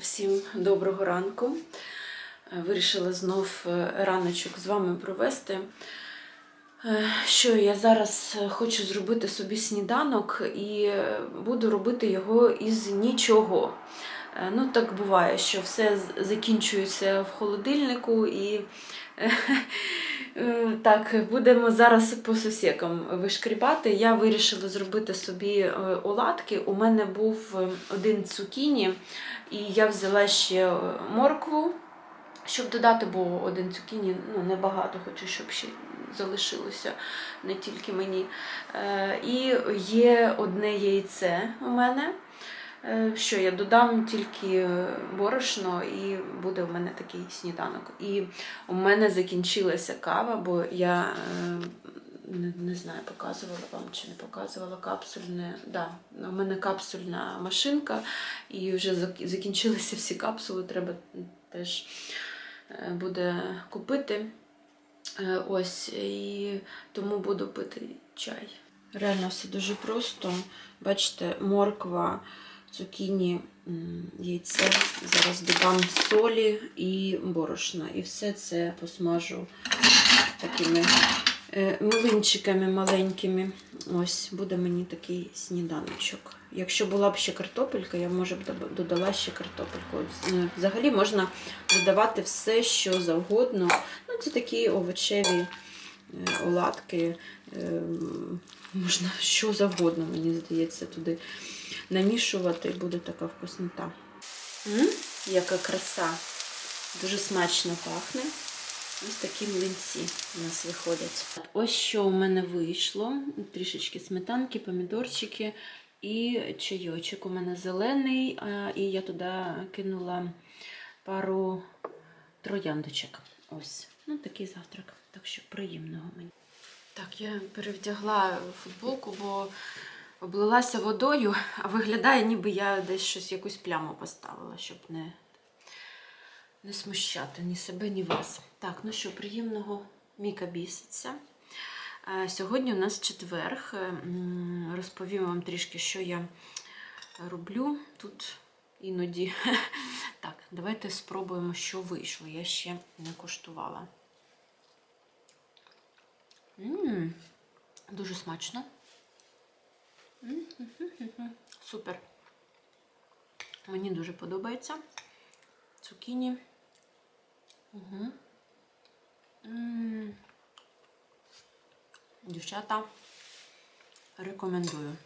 Всім доброго ранку. Е, Вирішила знов е, раночок з вами провести. Е, Що я зараз хочу зробити собі сніданок і буду робити його із нічого. Ну, так буває, що все закінчується в холодильнику і так, будемо зараз по сусікам вишкрібати. Я вирішила зробити собі е, оладки. У мене був е, один цукіні, і я взяла ще е, моркву, щоб додати, бо один цукіні ну, небагато, хочу, щоб ще залишилося не тільки мені. Е, І є одне яйце у мене. Е, Що я додам тільки е, борошно, і буде в мене такий сніданок. І у мене закінчилася кава, бо я е, не, не знаю, показувала вам чи не показувала капсульне. Да, у мене капсульна машинка, і вже закінчилися всі капсули, треба теж буде купити. Ось, і тому буду пити чай. Реально все дуже просто. Бачите, морква, цукіні, яйце. Зараз додам солі і борошна. І все це посмажу такими е, млинчиками маленькими. Ось буде мені такий сніданочок. Якщо була б ще картопелька, я може б додала ще картопельку. Е, Взагалі можна додавати все, що завгодно. Ну, це такі овочеві е, оладки. Можна що завгодно, мені здається, туди намішувати і буде така вкуснота. М? Яка краса! Дуже смачно пахне. Ось такі млинці у нас виходять. Ось що у мене вийшло. Трішечки сметанки, помідорчики і чайочок. У мене зелений, і я туди кинула пару трояндочок. Ось. Ну, такий завтрак. Так що приємного мені. Так, я перевдягла футболку, бо облилася водою, а виглядає, ніби я десь щось якусь пляму поставила, щоб не, не смущати ні себе, ні вас. Так, ну що, приємного Міка біситься. Е, Сьогодні у нас четверг. Е, Розповім вам трішки, що я роблю тут іноді. Так, давайте спробуємо, що вийшло. Я ще не коштувала. М, Дуже смачно. Супер. Мені дуже подобається. Цукіні. Угу. Дівчата, рекомендую.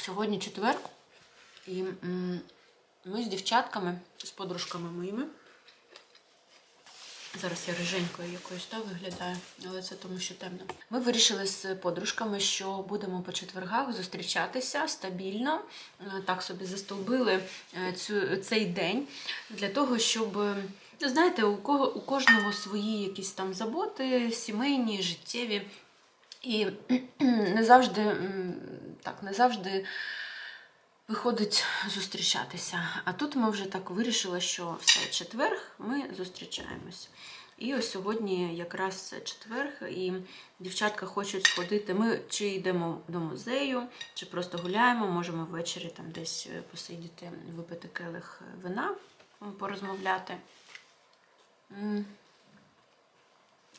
Сьогодні четвер, і ми з дівчатками, з подружками моїми. Зараз я риженькою якоюсь та виглядаю, але це тому, що темно. Ми вирішили з подружками, що будемо по четвергах зустрічатися стабільно. Е, Так собі застолбили е, цю, цей день для того, щоб. ну, Знаєте, у кого у кожного свої якісь там заботи, сімейні, життєві. І не завжди так, не завжди виходить зустрічатися. А тут ми вже так вирішили, що все четверг ми зустрічаємось. І ось сьогодні якраз четверг, і дівчатка хочуть сходити. Ми чи йдемо до музею, чи просто гуляємо, можемо ввечері там десь посидіти, випити келих вина, порозмовляти.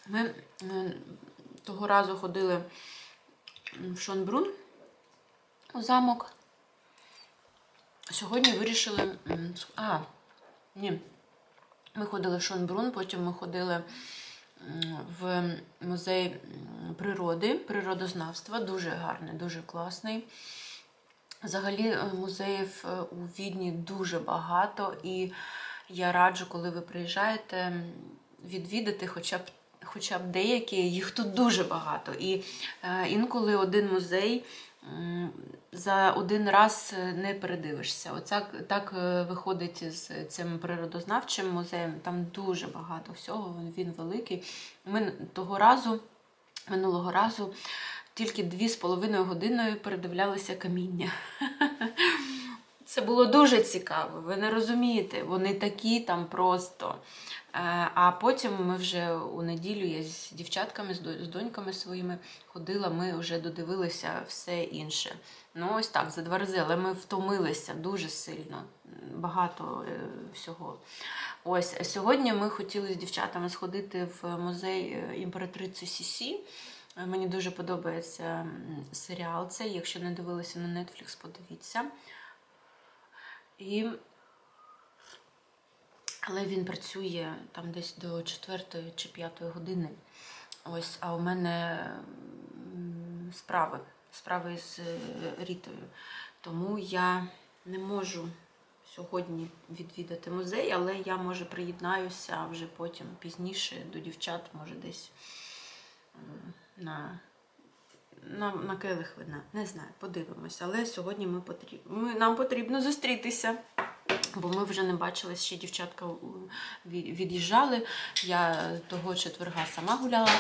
Ми е, того разу ходили в Шонбрун у замок. Сьогодні вирішили. А, ні. Ми ходили в Шонбрун, потім ми ходили в музей природи, природознавства. Дуже гарний, дуже класний. Взагалі, е, музеїв е, у Відні дуже багато, і я раджу, коли ви приїжджаєте, відвідати хоча б, хоча б деякі, їх тут дуже багато. І е, інколи один музей за один раз е, не передивишся. Оця так е, виходить з цим природознавчим музеєм. Там дуже багато всього, він, великий. Ми того разу, минулого разу, тільки дві з половиною годиною передивлялися каміння. Це було дуже цікаво. Ви не розумієте, вони такі там просто. Е, А потім ми вже у неділю я з дівчатками, з доньками своїми ходила, ми вже додивилися все інше. Ну, ось так, за два рази, але ми втомилися дуже сильно, багато е, всього. Ось сьогодні ми хотіли з дівчатами сходити в музей е, імператриці Сісі. Мені дуже подобається серіал цей. Якщо не дивилися на Netflix, подивіться. І... Але він працює там десь до 4 чи 5 години. Ось, а у мене справи, справи з е, Рітою. Тому я не можу сьогодні відвідати музей, але я може приєднаюся вже потім пізніше до дівчат, може десь на, на, на келих вина. Не знаю, подивимося. Але сьогодні ми потріб... ми, нам потрібно зустрітися. Бо ми вже не бачились, ще дівчатка від'їжджали. Я того четверга сама гуляла.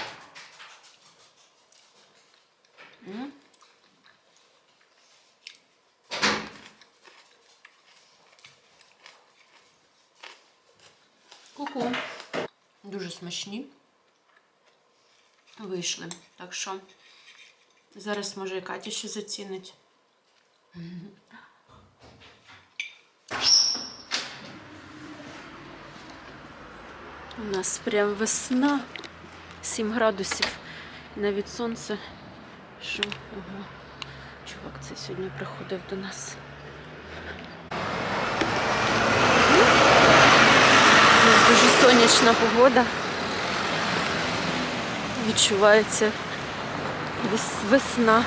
Ку-ку. Дуже смачні. Вийшли. Так що зараз може і Катя ще зацінить. У нас прям весна, 7 градусів. Навіть сонце. Що? Ага. Чувак це сьогодні приходив до нас. У нас дуже сонячна погода. Відчувається весна.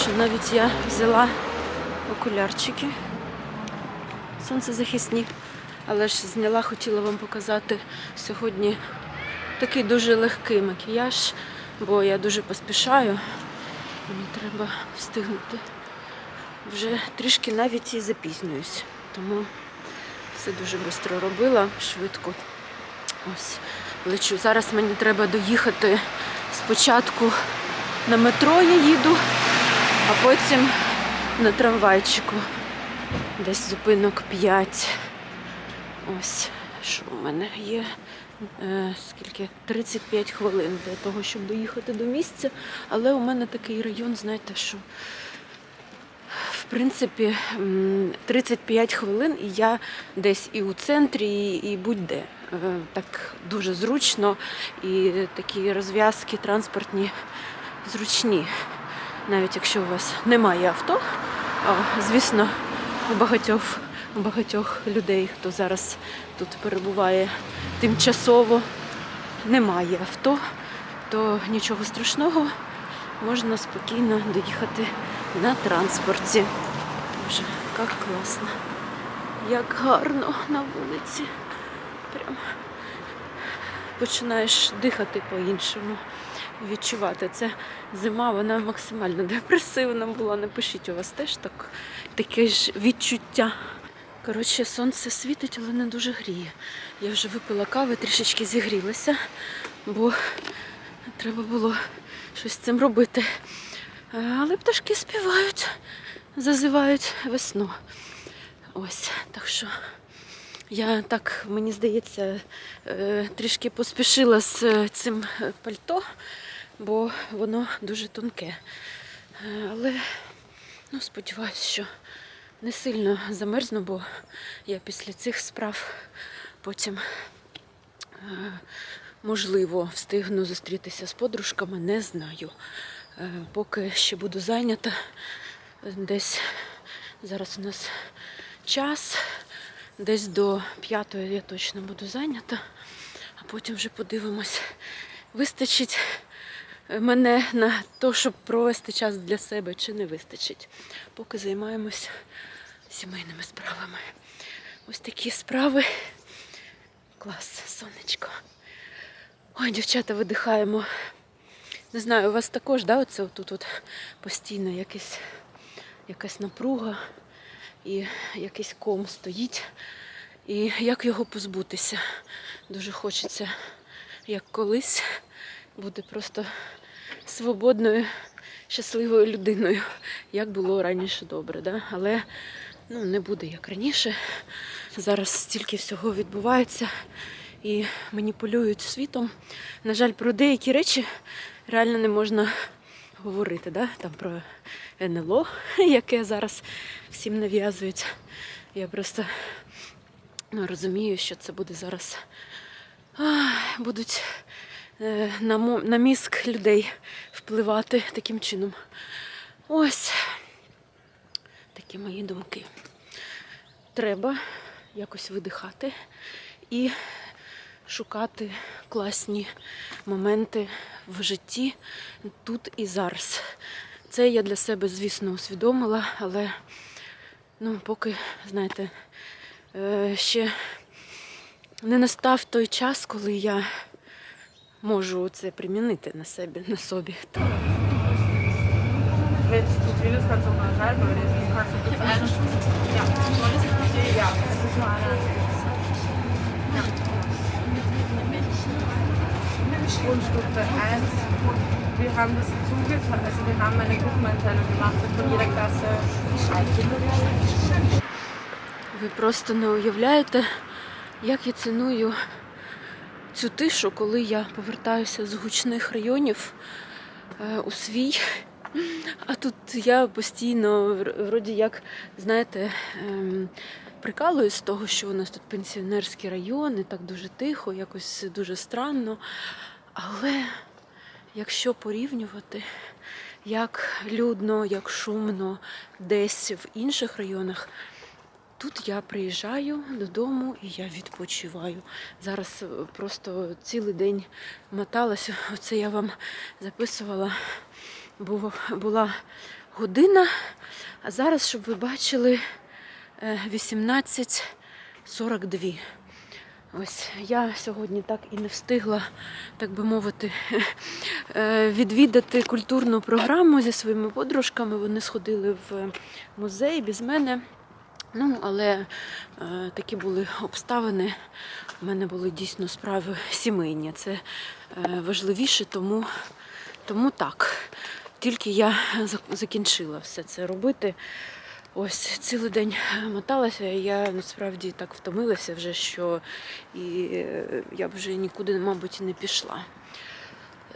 Що навіть я взяла окулярчики. Сонцезахисні. Але ж зняла, хотіла вам показати сьогодні такий дуже легкий макіяж, бо я дуже поспішаю. Мені треба встигнути. Вже трішки навіть і запізнююсь. Тому все дуже швидко робила, швидко. Ось лечу. Зараз мені треба доїхати спочатку на метро я їду, а потім на трамвайчику. Десь зупинок 5. Ось що у мене є. Е, скільки? 35 хвилин для того, щоб доїхати до місця. Але у мене такий район, знаєте, що в принципі 35 хвилин і я десь і у центрі, і будь-де. Е, Так дуже зручно і такі розв'язки транспортні зручні. Навіть якщо у вас немає авто, звісно, у багатьох, у багатьох людей, хто зараз тут перебуває тимчасово, немає авто, то нічого страшного, можна спокійно доїхати на транспорті. Боже, як класно, як гарно на вулиці. Прям починаєш дихати по-іншому, відчувати. Це зима, вона максимально депресивна була. Напишіть, у вас теж так, таке ж відчуття. Коротше, сонце світить, але не дуже гріє. Я вже випила кави, трішечки зігрілася, бо треба було щось з цим робити. Е, Але пташки співають, зазивають весну. Ось, так що я так, мені здається, е, трішки поспішила з е, цим е, пальто, бо воно дуже тонке. Але ну, сподіваюся, що не сильно замерзну, бо я після цих справ потім, можливо, встигну зустрітися з подружками, не знаю. Поки ще буду зайнята, десь зараз у нас час. Десь до п'ятої я точно буду зайнята, а потім вже подивимось. Вистачить мене на те, щоб провести час для себе, чи не вистачить. Поки займаємось сімейними справами. Ось такі справи. Клас, сонечко. Ой, дівчата, видихаємо. Не знаю, у вас також, да, оце тут постійно якесь, якась напруга і якийсь ком стоїть. І як його позбутися? Дуже хочеться, як колись, бути просто свободною, щасливою людиною, як було раніше добре. Да? Але ну, не буде як раніше. Зараз стільки всього відбувається і маніпулюють світом. На жаль, про деякі речі реально не можна говорити. Да? Там про НЛО, яке зараз всім нав'язують. Я просто ну, розумію, що це буде зараз. Будуть е, на, на мізк людей впливати таким чином. Ось такі мої думки. Треба якось видихати і шукати класні моменти в житті тут і зараз. Це я для себе, звісно, усвідомила, але ну, поки, знаєте, е, ще не настав той час, коли я можу це примінити на себе, на собі. Wenn Und Stufe 1, wir haben das zugeteilt, also wir haben eine Gruppeneinteilung gemacht von jeder Klasse Ви просто не уявляєте, як я ціную цю тишу, коли я повертаюся з гучних районів е, у свій. А тут я постійно, вроді як, знаєте, ем, прикалуюсь з того, що у нас тут пенсіонерський район, і так дуже тихо, якось дуже странно. Але якщо порівнювати, як людно, як шумно десь в інших районах, Тут я приїжджаю додому і я відпочиваю. Зараз е, просто цілий день моталася. Оце я вам записувала. Бу- Була година, а зараз, щоб ви бачили, е, 18.42. Ось я сьогодні так і не встигла, так би мовити, е, відвідати культурну програму зі своїми подружками. Вони сходили в музей без мене. Ну, але е, такі були обставини. У мене були дійсно справи сімейні. Це е, важливіше, тому, тому так. Тільки я закінчила все це робити. Ось цілий день моталася, і я насправді так втомилася вже, що і е, я б вже нікуди, мабуть, не пішла.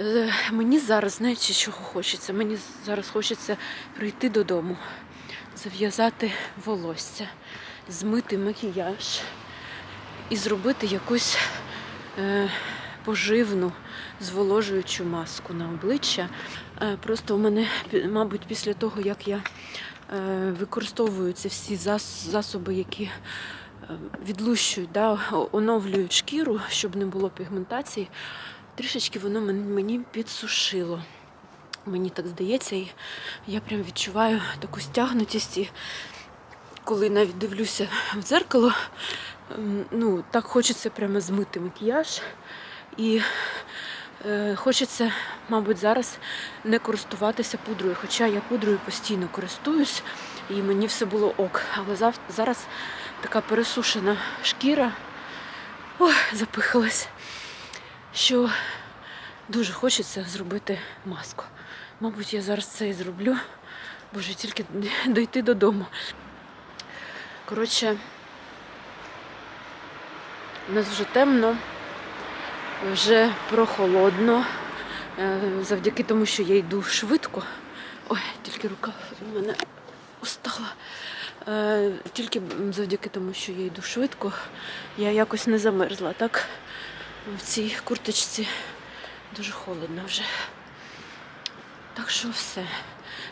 Е, Мені зараз, знаєте, чого хочеться? Мені зараз хочеться прийти додому, зав'язати волосся, змити макіяж і зробити якусь е, поживну зволожуючу маску на обличчя. Е, просто у мене, мабуть, після того, як я е, використовую ці всі засоби, які е, відлущують, да, оновлюють шкіру, щоб не було пігментації, трішечки воно мені підсушило. Мені так здається, і я прям відчуваю таку стягнутість. І коли навіть дивлюся в дзеркало, ну, так хочеться прямо змити макіяж. І хочеться, мабуть, зараз не користуватися пудрою. Хоча я пудрою постійно користуюсь, і мені все було ок. Але зараз така пересушена шкіра ой, запихалась, що дуже хочеться зробити маску. Мабуть, я зараз це і зроблю. Боже, тільки дойти додому. Коротше, у нас вже темно, вже прохолодно. Е, Завдяки тому, що я йду швидко. Ой, тільки рука в мене устала. Е, Тільки завдяки тому, що я йду швидко, я якось не замерзла. Так в цій курточці дуже холодно вже. Так що все.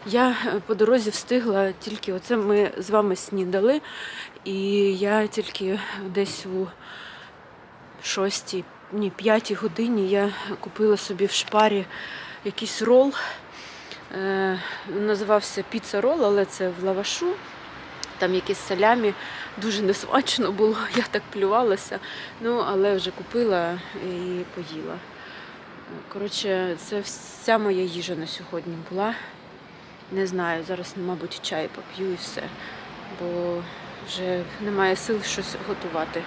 Я е, по дорозі встигла тільки оце ми з вами снідали, і я тільки десь у шостій, ні, п'ятій годині я купила собі в шпарі якийсь рол. Е, називався піца рол, але це в лавашу. Там якісь салямі, дуже несмачно було, я так плювалася. Ну, але вже купила і поїла. Коротше, це вся моя їжа на сьогодні була. Не знаю, зараз, мабуть, чай поп'ю і все, бо вже немає сил щось готувати.